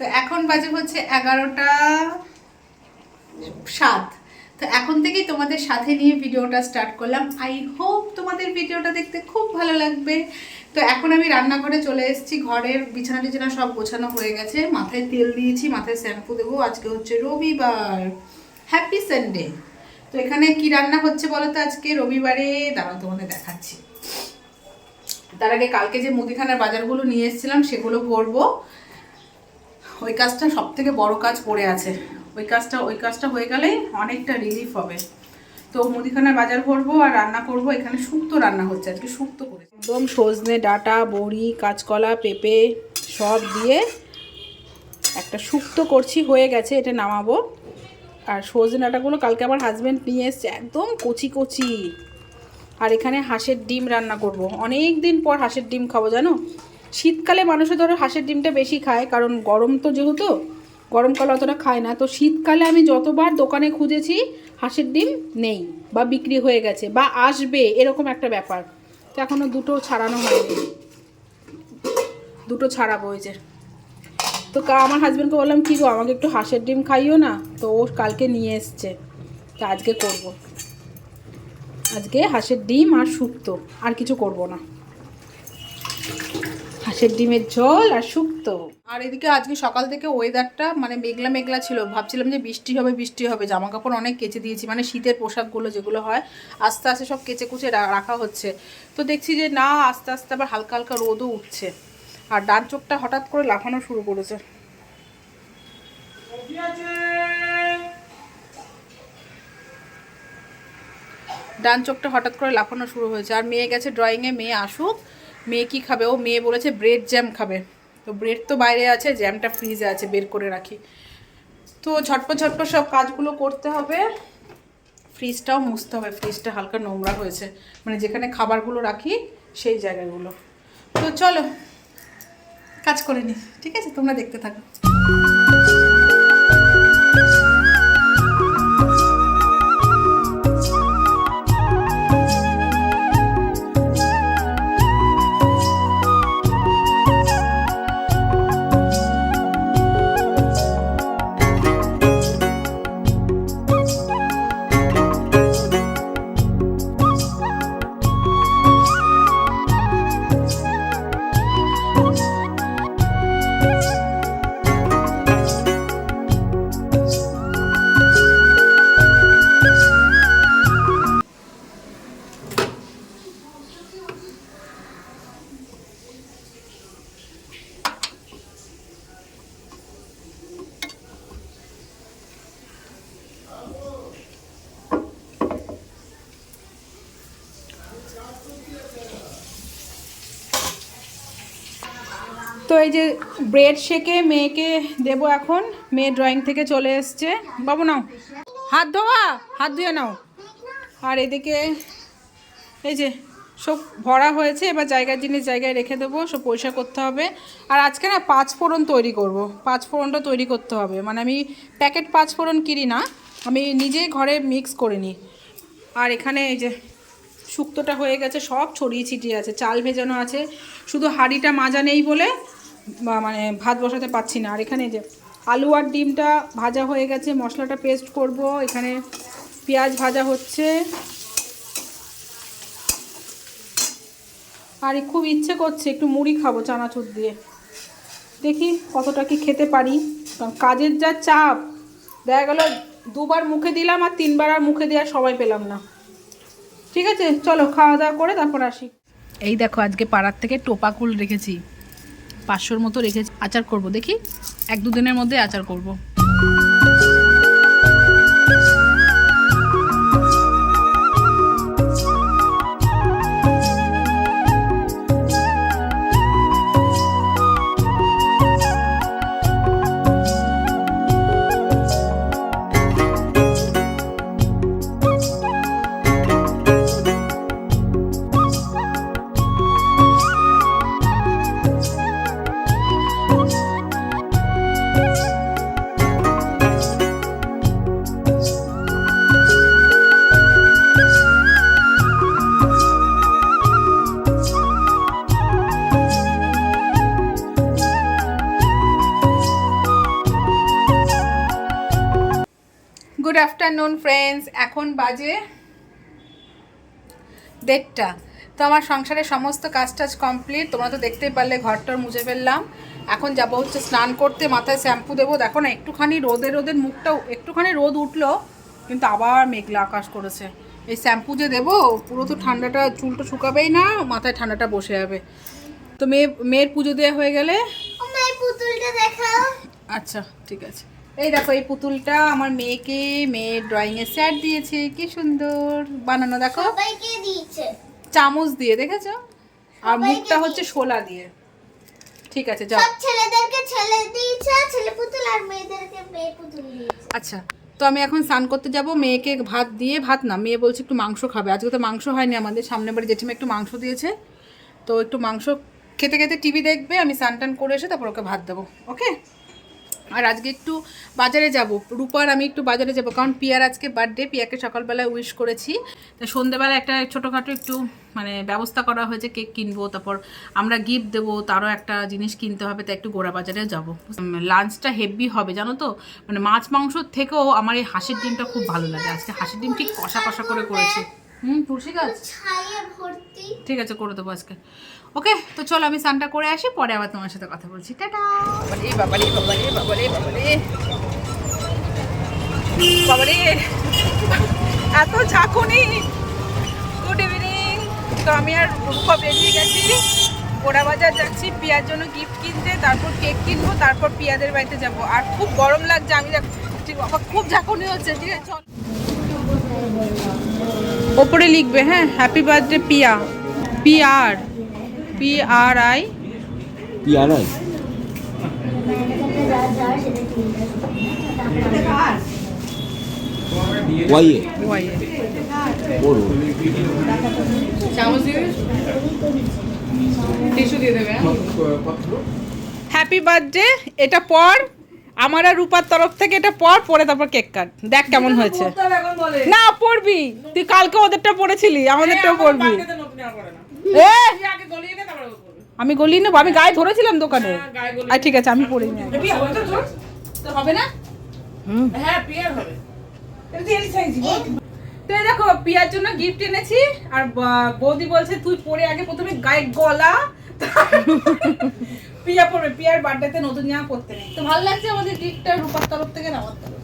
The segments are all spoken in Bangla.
তো এখন বাজে হচ্ছে এগারোটা সাত। তো এখন থেকেই তোমাদের সাথে নিয়ে ভিডিওটা স্টার্ট করলাম। আই হোপ তোমাদের ভিডিওটা দেখতে খুব ভালো লাগবে। তো এখন আমি রান্নাঘরে চলে এসেছি। ঘরের বিছানা টিছানা সব গোছানো হয়ে গেছে। মাথায় তেল দিয়েছি, মাথায় শ্যাম্পু দেবো। আজকে হচ্ছে রবিবার। হ্যাপি সানডে তো এখানে কি রান্না হচ্ছে বলো তো আজকে? রবিবারে, দাঁড়াও তোমাদের দেখাচ্ছি। তার আগে কালকে যে মুদিখানার বাজারগুলো নিয়ে এসেছিলাম, সেগুলো করব। ওই কাজটা সব থেকে বড় কাজ পড়ে আছে। ওই কাজটা ওই কাজটা হয়ে গেলেই অনেকটা রিলিফ হবে। তো মুদিখানার বাজার করব আর রান্না করব। এখানে শুক্তো রান্না হচ্ছে। আজকে শুক্তো করে একদম সজনে ডাটা, বড়ি, কাঁচকলা, পেঁপে সব দিয়ে একটা শুক্তো করছি। হয়ে গেছে, এটা নামাবো। আর সজনে ডাটাগুলো কালকে আমার হাজব্যান্ড নিয়ে এসছে। একদম কচি কচি। আর এখানে হাঁসের ডিম রান্না করব। অনেক দিন পর হাঁসের ডিম খাব, জানো? শীতকালে মানুষে ধরো হাঁসের ডিমটা বেশি খায়, কারণ গরম তো যেহেতু গরমকালে অতটা খায় না। তো শীতকালে আমি যতবার দোকানে খুঁজেছি, হাঁসের ডিম নেই বা বিক্রি হয়ে গেছে বা আসবে, এরকম একটা ব্যাপার। তো এখনও দুটো ছাড়ানো হয়নি। দুটো ছাড়াবো ওই যে। তো আমার হাজব্যান্ডকে বললাম, কী গো, আমাকে একটু হাঁসের ডিম খাইও না? তো ও কালকে নিয়ে এসছে। তো আজকে করব। আজকে হাঁসের ডিম আর শুক্তো, আর কিছু করব না। হাঁসের ডিমের ঝোল আর শুক্তো। আর এদিকে আজকে সকাল থেকে ওয়েদারটা মানে মেঘলা মেঘলা ছিল। ভাবছিলাম যে বৃষ্টি হবে বৃষ্টি হবে। জামা কাপড় অনেক কেচে দিয়েছি মানে শীতের পোশাকগুলো যেগুলো হয়, আস্তে আস্তে সব কেচে কুচে রাখা হচ্ছে। তো দেখছি যে না, আস্তে আস্তে আবার হালকা হালকা রোদও উঠছে। আর ডান চোখটা হঠাৎ করে লাফানো শুরু করেছে। ডান চোখটা হঠাৎ করে লাফানো শুরু হয়েছে। আর মেয়ে গেছে ড্রয়িংয়ে মেয়ে আসুক। মেয়ে কি খাবে? ও মেয়ে বলেছে ব্রেড জ্যাম খাবে। তো ব্রেড তো বাইরে আছে জ্যামটা ফ্রিজে আছে, বের করে রাখি। তো ঝটপট ঝটপট সব কাজগুলো করতে হবে। ফ্রিজটাও মুছতে হবে। ফ্রিজটা হালকা নোংরা হয়েছে। মানে যেখানে খাবারগুলো রাখি, সেই জায়গাগুলো। তো চলো, কাজ করে নি। ঠিক আছে? তোমরা দেখতে থাকো। এই যে ব্রেড শেকে মেয়েকে দেবো এখন, মেয়ে ড্রয়িং থেকে চলে এসছে। বাবু নাও। হাত ধোয়া, হাত ধুয়ে নাও। আর এদিকে এই যে সব ভরা হয়েছে, এবার জায়গার জিনিস জায়গায় রেখে দেবো, সব পরিষ্কার করতে হবে। আর আজকে না পাঁচ ফোড়ন তৈরি করব। পাঁচ ফোড়নটা তৈরি করতে হবে। মানে আমি প্যাকেট পাঁচ ফোড়ন কিনি না, আমি নিজে ঘরে মিক্স করে নিই। আর এখানে এই যে শুক্তোটা হয়ে গেছে, সব ছড়িয়ে ছিটিয়ে আছে, চাল ভেজানো আছে। শুধু হাঁড়িটা মাজা নেই বলে মানে ভাত বসাতে পারছি না। আর এখানে যে আলু আর ডিমটা ভাজা হয়ে গেছে, মশলাটা পেস্ট করব। এখানে পেঁয়াজ ভাজা হচ্ছে। আর খুব ইচ্ছে করছে একটু মুড়ি খাব চানাচুর দিয়ে। দেখি কতটা কি খেতে পারি। কারণ কাজের যা চাপ, দেখা গেল দুবার মুখে দিলাম আর তিনবার আর মুখে দেওয়ার সময় পেলাম না। ঠিক আছে, চলো খাওয়া দাওয়া করে তারপর আসি। এই দেখো, আজকে পাড়ার থেকে টোপাকুল রেখেছি। পাঁচশোর মতো রেখে আচার করব। দেখি এক দুদিনের মধ্যে আচার করব। আফটারনুন ফ্রেন্ডস এখন বাজে দেড়টা। তো আমার সংসারের সমস্ত কাজ টাজ কমপ্লিট তোমরা তো দেখতেই পারলে ঘরটর মুছে ফেললাম। এখন যাব হচ্ছে স্নান করতে মাথায় শ্যাম্পু দেবো। দেখো না একটুখানি রোদে রোদের মুখটাও একটুখানি রোদ উঠল কিন্তু আবার মেঘলা আকাশ করেছে। এই শ্যাম্পু যে দেবো পুরো তো ঠান্ডাটা চুলটা শুকাবেই না মাথায় ঠান্ডাটা বসে যাবে। তো মেয়ে মেয়ের পুজো দেওয়া হয়ে গেলে? আচ্ছা ঠিক আছে। এই দেখো এই পুতুলটা আমার মেয়েকে মেয়ের ড্রয়িংয়ের স্যার দিয়েছে। কি সুন্দর বানানো দেখো। চামচ দিয়ে দেখেছ? আর মুখটা হচ্ছে শোলা দিয়ে। ঠিক আছে যাও। ছেলেদেরকে ছেলে দিয়েছে ছেলে পুতুল আর মেয়েদেরকে মেয়ে পুতুল দিয়েছে। আচ্ছা তো আমি এখন স্নান করতে যাব। মেয়েকে ভাত দিয়ে ভাত না মেয়ে বলছে একটু মাংস খাবে। আজকে তো মাংস হয়নি আমাদের সামনে বাড়ি জেঠিমা একটু মাংস দিয়েছে। তো একটু মাংস খেতে খেতে টিভি দেখবে আমি স্নান টান করে এসে তারপর ওকে ভাত দেবো ওকে? আর আজকে একটু বাজারে যাব। রূপার আমি একটু বাজারে যাব কারণ পিয়ার আজকে বার্থডে পিয়াকে সকালবেলায় উইশ করেছি। তো সন্ধ্যেবেলা একটা ছোটোখাটো একটু মানে ব্যবস্থা করা হয়েছে কেক কিনবো তারপর আমরা গিফট দেবো তারও একটা জিনিস কিনতে হবে তাই একটু গোড়া বাজারে যাব। লাঞ্চটা হেভি হবে জানো তো? মানে মাছ মাংসর থেকেও আমার এই হাঁসের ডিমটা খুব ভালো লাগে। আজকে হাঁসের ডিম ঠিক কষা কষা করে করেছি। হুম তুলসী গাছ? ঠিক আছে করে দেবো আজকে। ওকে তো চলো আমি স্নানটা করে আসি, পরে আবার তোমার সাথে কথা বলছি। টাটা! বাবারে বাবারে বাবারে বাবারে বাবারে। বাবারে, এত ঝাঁকুনি। গুড ইভিনিং তো আমি আর রূপা বেরিয়ে গেছি। পোড়া বাজার যাচ্ছি পিয়ার জন্য গিফট কিনতে, তারপর কেক কিনবো, তারপর পিয়াদের বাড়িতে যাব। আর খুব গরম লাগছে, আমি বাবা, খুব ঝাঁকুনি হচ্ছে, ঠিক আছে, চল। ওপরে লিখবে হ্যাঁ happy birthday Piya. P R P R I পিয়ারাই ওয়াইয়ে ওয়াই ওর চামচ দিবে টিস্যু দিয়ে দেবে হ্যাপি বার্থডে এটা পর আমার আর রূপার তরফ থেকে এটা পর পরে তারপর কেক কাট দেখ কেমন হয়েছে। না পড়বি তুই কালকে ওদেরটা পড়েছিলি আমাদেরটাও পড়বি এ! আমি গলি নেব আমি গায়ে ধরেছিলাম দোকানে। আর ঠিক আছে আমি পড়ে নিই হবে না? তো এই দেখো পিয়ার জন্য গিফট এনেছি আর বৌদি বলছে তুই পরে আগে প্রথমে গায়ে গলা পিয়া পরবে পিয়ার বার্থডেতে নতুন জামা পরতে নেই। তো ভালো লাগছে আমাদের গিফটটা রূপার তরফ থেকে আমার তরফ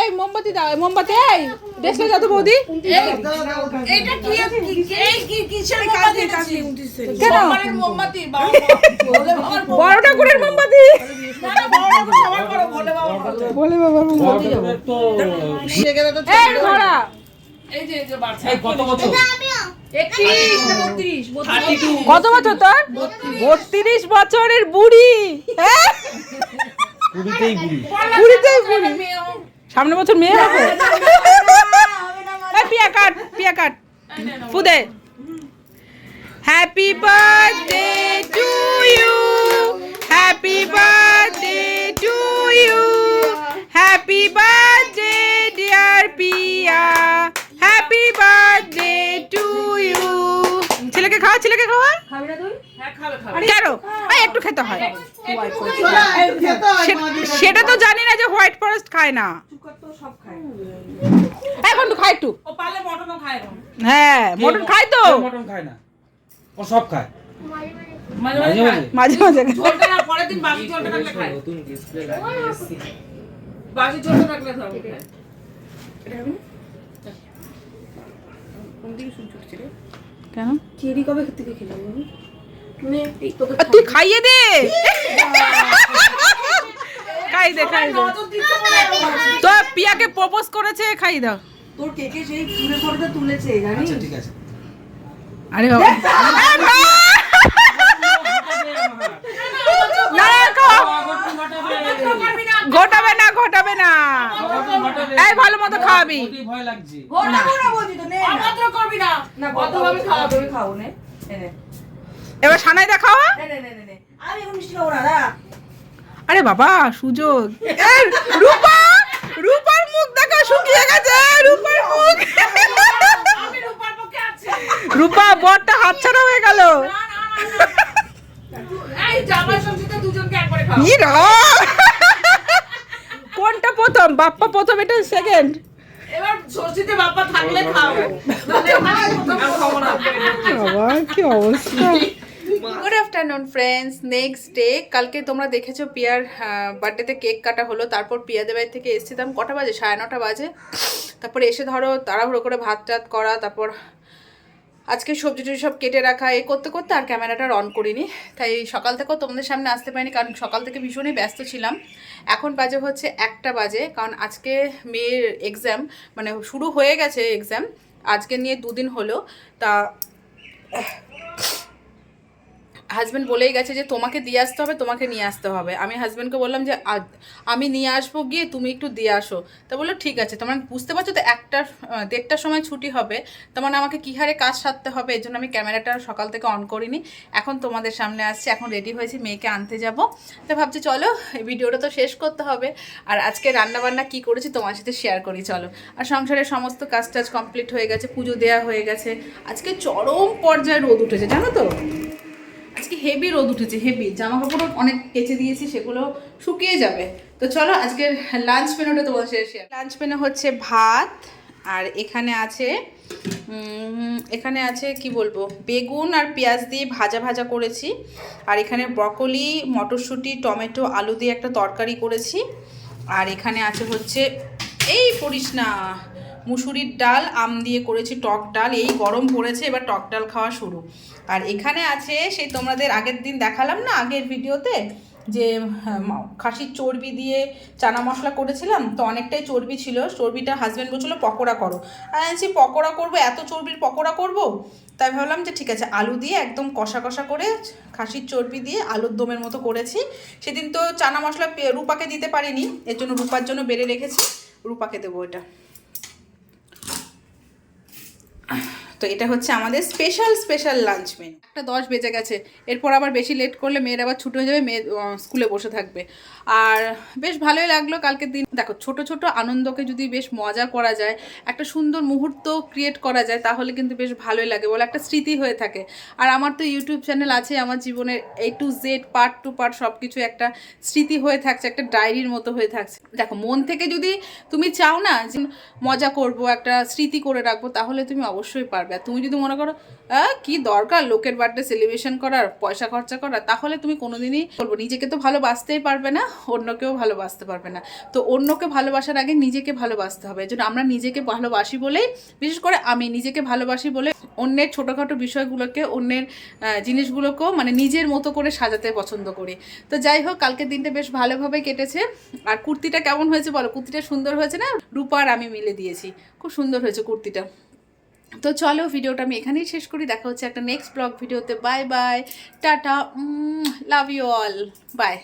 এই মোমবাতি দাও মোমবাতি এই দেখলে তো বৌদি। কেন? মোমবাতি বলে বাবার মোমবাতি। এই ঘোড়া। কত বছর? তোর? বত্রিশ বছরের বুড়ি। সামনে বছর মেয়ে হবে? ছেলেকে খাওয়া ছেলেকে খাওয়া? হ্যাঁ কেন? একটু খেতে হয়। সেটা তো জানি না যে হোয়াইট ফরেস্ট খায় না। এখন তো খায়। একটু। ও পারলে মটনও খায় হ্যাঁ মটন খায় তো। মটন খায় না। ও সব খায়। মাঝে মাঝে মাঝে মাঝে। মাঝে মাঝে খায়। ঝোলটা না পরের দিন বাকি ঝোলটা থাকলে খায়। বাকি ঝোলটা থাকলে খায়। কেন? আর তুই খাইয়ে দে! খাই দে খাই দে। তো পিয়াকে প্রপোজ করেছে খাই দাও। তোর কেকে সেই তুলে তুলেছে জানিস আচ্ছা ঠিক আছে। আরে বাবা। না না, খাও। করবি না ঘটাবে না ঘটাবে না এই ভালো মতো খাওয়াবি ওতেই ভয় লাগছে অভদ্র করবি না। না ভদ্রভাবে খাওয়াবে খাও নে নে এবার সানাই দেখাও নে নে নে নে আমি এখন মিষ্টি খাব না আরে বাবা সুযোগ। রূপা রূপার মুখ দেখা শুকিয়ে গেছে। রূপার মুখ। রূপা বরটা হাতছাড়া হয়ে গেল। কোনটা প্রথম? বাপ্পা প্রথম এটা সেকেন্ড এবার ষষ্ঠীতে বাপ্পা থাকলে খাব। বাবা কি অবস্থা? Good afternoon friends next day কালকে তোমরা দেখেছ পিয়ার বার্থডেতে কেক কাটা হলো। তারপর পিয়াদের বাড়ি থেকে এসেছিলাম। কটা বাজে? সাড়ে নটা বাজে। তারপর এসে ধরো তাড়াহুড়ো করে ভাত টাত করা তারপর আজকে সবজি টবজি সব কেটে রাখা, এ করতে করতে আর ক্যামেরাটা অন করিনি। তাই সকাল থেকেও তোমাদের সামনে আসতে পারিনি, কারণ সকাল থেকে ভীষণই ব্যস্ত ছিলাম। এখন বাজে হচ্ছে একটা বাজে, কারণ আজকে মেয়ের এক্সাম মানে শুরু হয়ে গেছে এক্সাম আজকে নিয়ে দুদিন হলো। তা হাজব্যান্ড বলেই গেছে যে, তোমাকে দিয়ে আসতে হবে, তোমাকে নিয়ে আসতে হবে। আমি হাজব্যান্ডকে বললাম যে আমি নিয়ে আসব গিয়ে, তুমি একটু দিয়ে আসো। তা বলল, ঠিক আছে। তোমার বুঝতে পারছ তো, একটা দেড়টার সময় ছুটি হবে। তার মানে আমাকে কী হারে কাজ সারতে হবে? এই জন্য আমি ক্যামেরাটা সকাল থেকে অন করিনি। এখন তোমাদের সামনে আসছে, এখন রেডি হয়েছি, মেয়েকে আনতে যাব। তো ভাবছি, চলো, এই ভিডিওটা তো শেষ করতে হবে। আর আজকে রান্নাবান্না কি করেছি, তোমার সাথে শেয়ার করি, চলো। আর সংসারের সমস্ত কাজ টাজ কমপ্লিট হয়ে গেছে, পুজো দেওয়া হয়ে গেছে। আজকে চরম পর্যায়ে রোদ উঠেছে, জানো তো? আজকে হেভি রোদ উঠেছে হেভি জামা কাপড়ও অনেক কেচে দিয়েছি, সেগুলো শুকিয়ে যাবে। তো চলো আজকের লাঞ্চ মেনুটা তোমাদের সাথে শেয়ার লাঞ্চ মেনু হচ্ছে ভাত, আর এখানে আছে এখানে আছে কি বলব? বেগুন আর পেঁয়াজ দিয়ে ভাজা ভাজা করেছি। আর এখানে ব্রকলি মটরশুঁটি, টমেটো, আলু দিয়ে একটা তরকারি করেছি। আর এখানে আছে হচ্ছে, এই পড়িস না মুসুরির ডাল আম দিয়ে করেছি টক ডাল এই গরম পড়েছে এবার টক ডাল খাওয়া শুরু। আর এখানে আছে সেই তোমাদের আগের দিন দেখালাম না আগের ভিডিওতে যে হ্যাঁ, খাসির চর্বি দিয়ে চানা মশলা করেছিলাম তো অনেকটাই চর্বি ছিল চর্বিটা হাজব্যান্ড বলছিল পকোড়া করো। আমি বলছি পকোড়া করব? এত চর্বির পকোড়া করব? তাই ভাবলাম যে ঠিক আছে আলু দিয়ে একদম কষা কষা করে খাসির চর্বি দিয়ে আলুর দমের মতো করেছি। সেদিন তো চানা মশলা রূপাকে দিতে পারিনি এর জন্য রূপার জন্য বেড়ে রেখেছি রূপাকে দেবো এটা। তো এটা হচ্ছে আমাদের স্পেশাল স্পেশাল লাঞ্চ মেনু একটা দশ বেজে গেছে, এরপর আবার বেশি লেট করলে মেয়ের আবার ছুটি হয়ে যাবে, মেয়ে স্কুলে বসে থাকবে। আর বেশ ভালোই লাগল কালকের দিন। দেখো, ছোট ছোট আনন্দকে যদি বেশ মজা করা যায়, একটা সুন্দর মুহূর্ত ক্রিয়েট করা যায়, তাহলে কিন্তু বেশ ভালোই লাগে বলে একটা স্মৃতি হয়ে থাকে। আর আমার তো ইউটিউব চ্যানেল আছে, আমার জীবনের A to Z part two part সব কিছু একটা স্মৃতি হয়ে থাকছে, একটা ডায়েরির মতো হয়ে থাকছে। দেখো, মন থেকে যদি তুমি চাও না যে মজা করব, একটা স্মৃতি করে রাখব, তাহলে তুমি অবশ্যই পারবে। আর তুমি যদি মনে করো কি দরকার লোকের বার্থডে সেলিব্রেশন করার, পয়সা খরচা করার? তাহলে তুমি কোনোদিনই বলব, নিজেকে তো ভালোবাসতেই পারবে না, অন্যকেও ভালোবাসতে পারবে না। তো অন্যকে ভালোবাসার আগে নিজেকে ভালোবাসতে হবে। জন্য আমরা নিজেকে ভালোবাসি বলেই, বিশেষ করে আমি নিজেকে ভালোবাসি বলে অন্যের ছোটোখাটো বিষয়গুলোকে, অন্যের জিনিসগুলোকেও মানে নিজের মতো করে সাজাতে পছন্দ করি। তো যাই হোক, কালকের দিনটা বেশ ভালোভাবে কেটেছে। আর কুর্তিটা কেমন হয়েছে বলো? কুর্তিটা সুন্দর হয়েছে না? রূপার আমি মিলে দিয়েছি। খুব সুন্দর হয়েছে কুর্তিটা। তো চলো ভিডিওটা আমি এখানেই শেষ করি। দেখা হচ্ছে একটা নেক্সট ব্লগ ভিডিওতে। Bye bye tata love you all bye